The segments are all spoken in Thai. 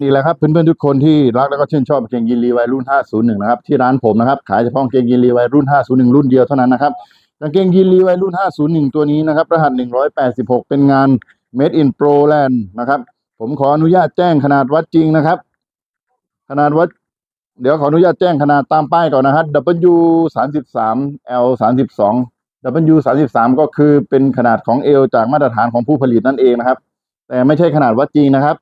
นี่แหละครับเพื่อนๆทุกคนที่รักแล้วก็ชื่นชอบเกงยีนรีไวรุ่น 501 นะครับที่ร้านผมนะครับขายเฉพาะเกงยีนรีไวรุ่น 501 รุ่นเดียวเท่านั้นนะครับกางเกงยีนรีไวรุ่น 501 ตัวนี้นะครับรหัส 186 เป็นงาน Made in Proland นะครับผมขออนุญาตแจ้งขนาดวัดจริงนะครับ ขนาดวัด เดี๋ยวขออนุญาตแจ้งขนาดตามป้ายก่อนนะครับ W 33 L 32 W 33ก็คือเป็นขนาดของเอวจากมาตรฐานของผู้ผลิตนั่นเองนะครับ แต่ไม่ใช่ขนาดวัดจริงนะครับ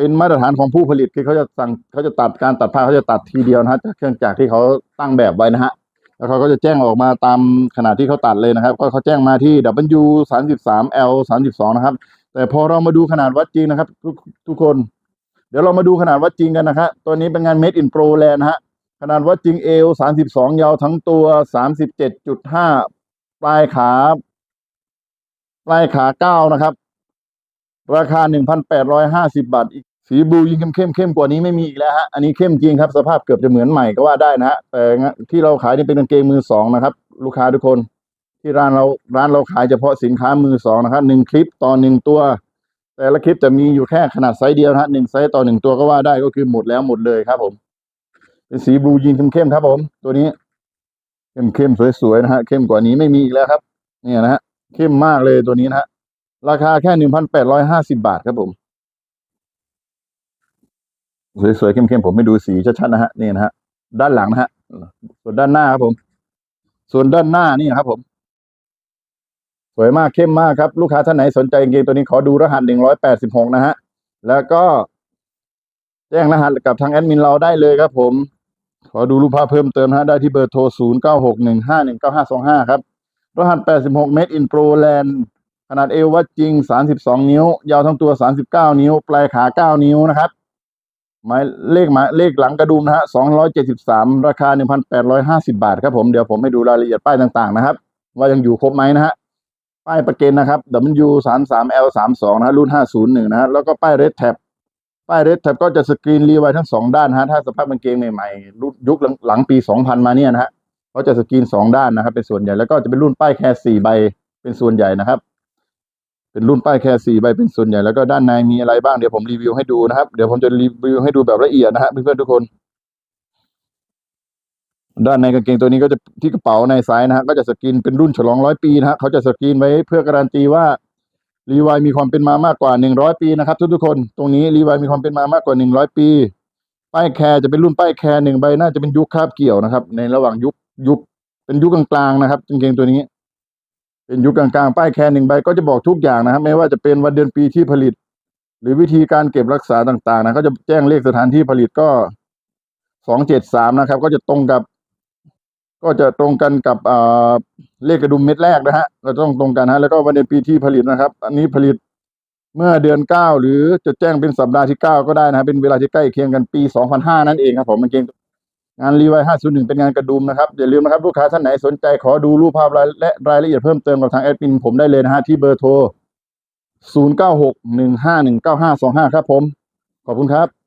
เป็นมาตรฐานของผู้ผลิตคือเขาจะสั่งเขาจะตัดการตัดผ้าเขาจะตัดทีเดียวนะฮะจากเครื่องจักรที่เขาตั้งแบบไว้นะฮะแล้วเขาก็จะแจ้งออกมาตามขนาดที่เขาตัดเลยนะครับ ก็เขาแจ้งมาที่ W 33 L 32นะครับ แต่พอเรามาดูขนาดวัดจริงนะครับ ทุกทุกคน เดี๋ยวเรามาดูขนาดวัดจริงกันนะครับตัวนี้เป็นงาน Made in Pro Land นฮะขนาดวัดจริงเอว32 ยาวทั้งตัว 37.5 ปลายขา ปลายขาเก้านะครับ ราคา 1,850 บาท อีก สีบลูยิ่งเข้มเข้มเข้มกว่านี้ไม่มีอีกแล้วฮะอันนี้เข้มจริงครับ สภาพเกือบจะเหมือนใหม่ก็ว่าได้นะฮะแต่ที่เราขายนี่เป็นกางเกงมือสองนะครับ ลูกค้าทุกคนที่ร้านเราร้านเราขายเฉพาะสินค้ามือสองนะครับหนึ่งคลิปต่อหนึ่งตัว แต่ละคลิปจะมีอยู่แค่ขนาดไซส์เดียวนะฮะหนึ่งไซส์ต่อหนึ่งตัวก็ว่าได้ก็คือหมดแล้วหมดเลยครับ ผม เป็นสีบลูยีนเข้มเข้มๆครับ ผม ตัวนี้เข้มเข้มๆสวยๆนะฮะเข้มกว่านี้ไม่มีอีกแล้วครับ เนี่ยนะฮะเข้มมากเลยตัวนี้นะฮะราคาแค่หนึ่งพันแปดร้อยห้าสิบาทครับผม สวยๆเข้มๆผมไม่ดูสีชัดๆนะฮะนี่นะฮะด้านหลังนะฮะ ส่วนด้านหน้าครับผม ส่วนด้านหน้านี่นะครับ ผม สวยมากเข้มมากครับ ลูกค้าท่านไหนสนใจกางเกงตัวนี้ขอดูรหัสหนึ่งร้อยแปดสิบหกนะฮะ แล้วก็ แจ้งรหัสกับทางแอดมินเราได้เลยครับ ผม ขอดูรูปภาพเพิ่มเติมนะฮะได้ที่เบอร์โทรศูนย์เก้าหกหนึ่งห้าหนึ่งเก้าห้าสองห้าครับ รหัสแปดสิบหกเมตรอินโปรแลนด์ขนาดเอววัดจริง32นิ้ว ยาวทั้งตัว39นิ้ว ปลายขา9นิ้วนะครับ หมายเลขหมายเลขหลังกระดุมนะฮะ273ราคา1,850บาทครับผมเดี๋ยวผมให้ดูรายละเอียดป้ายต่างๆนะครับ ว่ายังอยู่ครบไหมนะฮะป้ายประเกนนะครับ W 33 L 32นะฮะรุ่น 501 นะฮะแล้วก็ป้าย Red Tab ป้าย Red Tab ก็จะสกรีนรีไวทั้งสองด้านฮะถ้าสภาพกางเกงใหม่ๆรุ่นยุคหลังปี 2000 มาเนี่ยนะฮะเขาจะสกรีนสองด้านนะครับเป็นส่วนใหญ่แล้วก็จะเป็นรุ่นป้ายแค่4ใบเป็นส่วนใหญ่นะครับ เป็นรุ่นป้ายแค่สี่ใบเป็นส่วนใหญ่ แล้วก็ด้านในมีอะไรบ้างเดี๋ยวผมรีวิวให้ดูนะครับ เดี๋ยวผมจะรีวิวให้ดูแบบละเอียดนะฮะเพื่อนๆทุกคน ด้านในกางเกงตัวนี้ก็จะที่กระเป๋าในซ้ายนะฮะก็จะสกรีนเป็นรุ่นฉลองร้อยปีนะฮะเขาจะสกรีนไว้เพื่อการันตีว่ารีวายมีความเป็นมามากกว่าหนึ่งร้อยปีนะครับ ทุกๆคนตรงนี้รีวายมีความเป็นมามากกว่าหนึ่งร้อยปีป้ายแคร์จะเป็นรุ่นป้ายแคร์หนึ่งใบน่าจะเป็นยุคคาบเกี่ยวนะครับ ในระหว่างยุคยุคเป็นยุคกลางๆนะครับกางเกงตัวนี้ เป็นยุคกลางๆ ป้ายแค่หนึ่งใบก็จะบอกทุกอย่างนะครับ ไม่ว่าจะเป็นวันเดือนปีที่ผลิต หรือวิธีการเก็บรักษาต่างๆนะเขาจะแจ้งเลขสถานที่ผลิตก็สองเจ็ดสามนะครับ ก็จะตรงกับ ก็จะตรงกันกับอ่าเลขกระดุมเม็ดแรกนะฮะเราต้องตรงกันฮะแล้วก็วันเดือนปีที่ผลิตนะครับ อันนี้ผลิตเมื่อเดือนเก้าหรือจะแจ้งเป็นสัปดาห์ที่เก้าก็ได้นะฮะเป็นเวลาที่ใกล้เคียงกันปีสองพันห้านั่นเองครับผมมันเกง งานรีไวห้าศูนย์หนึ่งเป็นงานกระดุมนะครับอย่าลืมนะครับลูกค้าท่านไหนสนใจขอดูรูปภาพรายและรายละเอียดเพิ่มเติมกับทางแอดมินผมได้เลยนะฮะที่เบอร์โทร 0 9 6 1 5 1 9 5 2 5 ครับผม ขอบคุณครับ